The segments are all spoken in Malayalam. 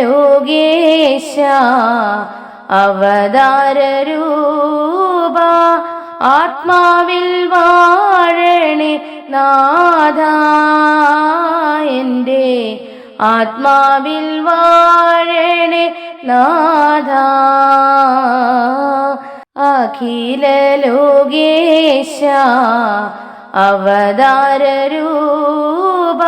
ലോകേശ അവതാര രൂപ ആത്മാവിൽ വാഴണേ നാഥ എന്റെ ആത്മാവിൽ വാഴണേ നാഥ. അഖില ലോകേശ അവതാര രൂപ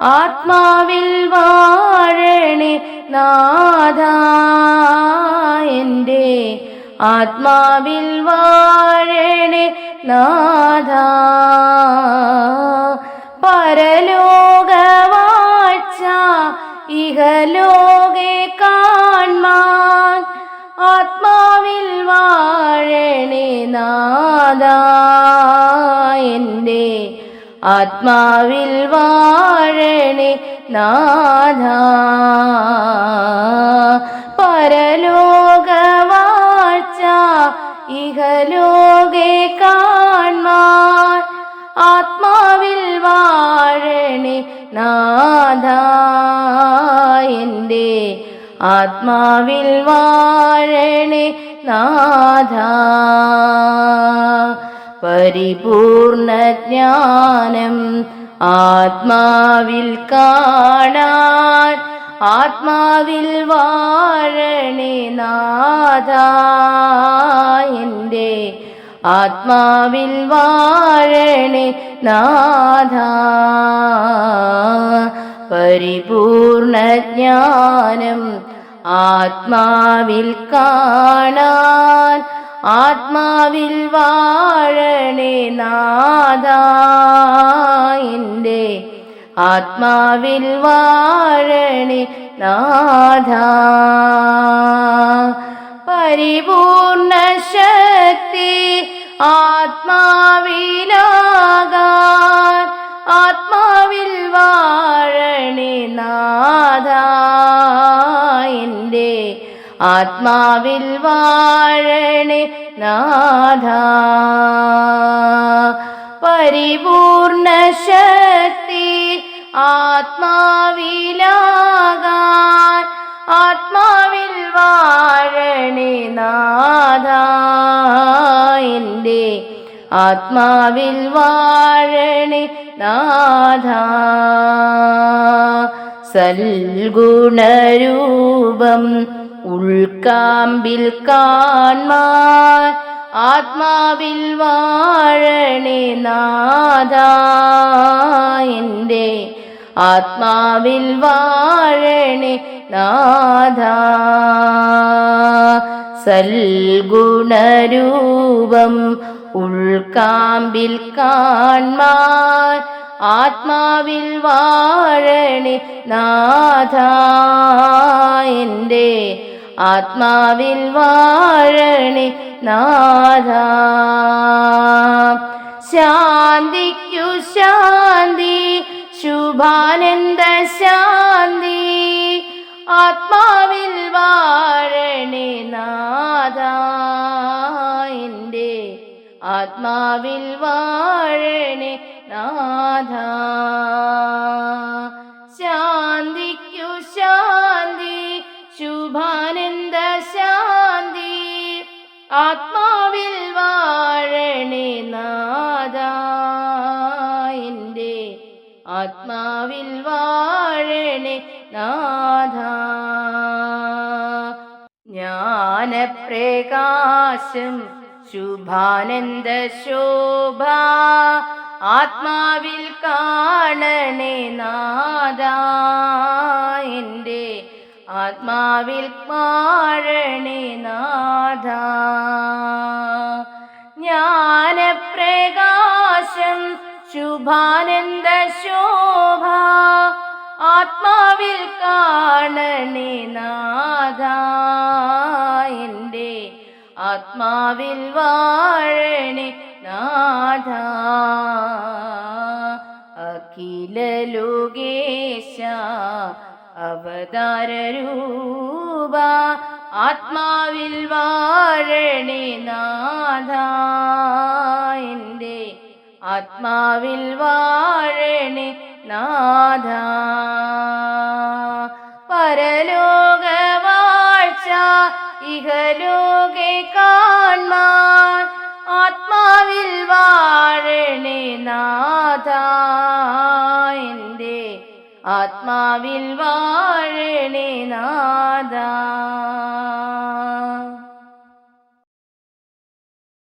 ആത്മാവിൽ വാഴണേ നാഥ എന്റെ. ആത്മാവിൽ വാഴണേ നാഥ. പരലോകവാഴ്ച ഇഹലോകെ കാൺമാൻ ആത്മാവിൽ വാഴണേ എന്റെ ആത്മാവിൽ വാഴണേ നാഥ. പരലോകവാഴ്ച ഇഹലോകെ കാൺമാൻ ആത്മാവിൽ വാഴണേ നാഥ. എന്റെ ആത്മാവിൽ വാഴണേ നാഥ. പരിപൂർണ ജ്ഞാനം ആത്മാവിൽ കാണാൻ ആത്മാവിൽ വാഴണേ നാഥ എന്റെ ആത്മാവിൽ വാഴണേ നാഥ. പരിപൂർണജ്ഞാനം ആത്മാവിൽ കാണാൻ ആത്മാവിൽ വാഴണേ നാഥ എന്റെ ആത്മാവിൽ വാഴണേ നാഥ പരിപൂർണ ശക്തി ആത്മാവിലാകാൻ ആത്മാവിൽ വാഴണേ നാഥ ആത്മാവിൽ വാഴണേ നാഥ. പരിപൂർണ ശക്തി ആത്മാവിലാകാൻ ആത്മാവിൽ വാഴണേ നാഥ. എന്റെ ആത്മാവിൽ വാഴണേ നാഥ. സൽഗുണരൂപം ഉൾക്കാമ്പിൽ കാൺമാൻ ആത്മാവിൽ വാഴണേ നാഥ എന്റെ ആത്മാവിൽ വാഴണേ നാഥ. സൽഗുണരൂപം ഉൾക്കാമ്പിൽ കാൺമാൻ ആത്മാവിൽ വാഴണേ നാഥ എന്റെ ആത്മാവിൽ വാഴണേ നാഥ. ശാന്തിക്കു ശാന്തി ശുഭാനന്ദ ശാന്തി. ആത്മാവിൽ വാഴണേ നാഥ ആത്മാവിൽ വാഴണേ നാഥ. ജ്ഞാനപ്രകാശം ശുഭാനന്ദ ശോഭ ആത്മാവിൽ കാണണേ നാഥ. എന്റെ ആത്മാവിൽ വാഴണേ നാഥ. ജ്ഞാനപ്രകാശം ശുഭാനന്ദ ശോഭ ആത്മാവിൽ കാണണേ നാഥ എന്റെ ആത്മാവിൽ വാഴണേ നാഥ. അവതാര രൂപ. ആത്മാവിൽ വാഴണേ നാഥ ആത്മാവിൽ വാഴണി നാഥ. പരലോക വാഴ്ച ഇഹലോകെ കാൺമാൻ. ആത്മാവിൽ വാഴണി നാഥ എന്റെ ആത്മാവിൽ വാഴണി നാഥ.